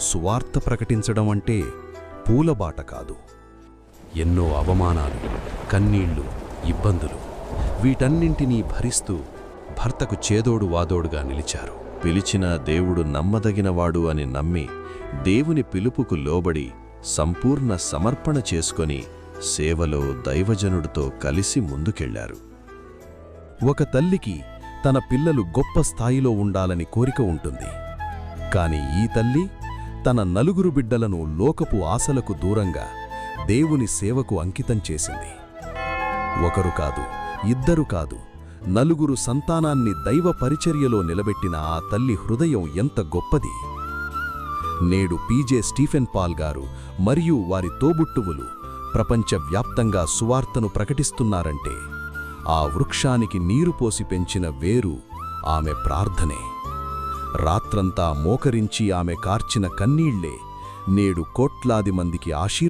సువార్త ప్రకటించడం అంటే పూలబాట కాదు. ఎన్నో అవమానాలు కన్నీళ్ళు ఇబ్బందులు వీటన్నింటినీ భరిస్తూ భర్తకు చేదోడు వాదోడుగా నిలిచారు. పిలిచిన దేవుడు నమ్మదగినవాడు అని నమ్మి దేవుని పిలుపుకు లోబడి సంపూర్ణ సమర్పణ చేసుకొని సేవలో దైవజనుడితో కలిసి ముందుకెళ్ళారు. ఒక తల్లికి తన పిల్లలు గొప్ప స్థాయిలో ఉండాలని కోరిక ఉంటుంది. కాని ఈ తల్లి తన నలుగురు బిడ్డలను లోకపు ఆశలకు దూరంగా దేవుని సేవకు అంకితం చేసింది. ఒకరు కాదు ఇద్దరు కాదు నలుగురు సంతానాన్ని దైవ పరిచర్యలో నిలబెట్టిన ఆ తల్లి హృదయం ఎంత గొప్పది! నేడు పీజే స్టీఫెన్ పాల్ గారు మరియు వారి తోబుట్టువులు ప్రపంచవ్యాప్తంగా సువార్తను ప్రకటిస్తున్నారంటే ఆ వృక్షానికి నీరు పోసి పెంచిన వేరు ఆమె ప్రార్థనే. రాత్రంతా మోకరించి ఆమె కార్చిన కన్నీళ్ళే నేడు కోట్లాది మందికి ఆశీర్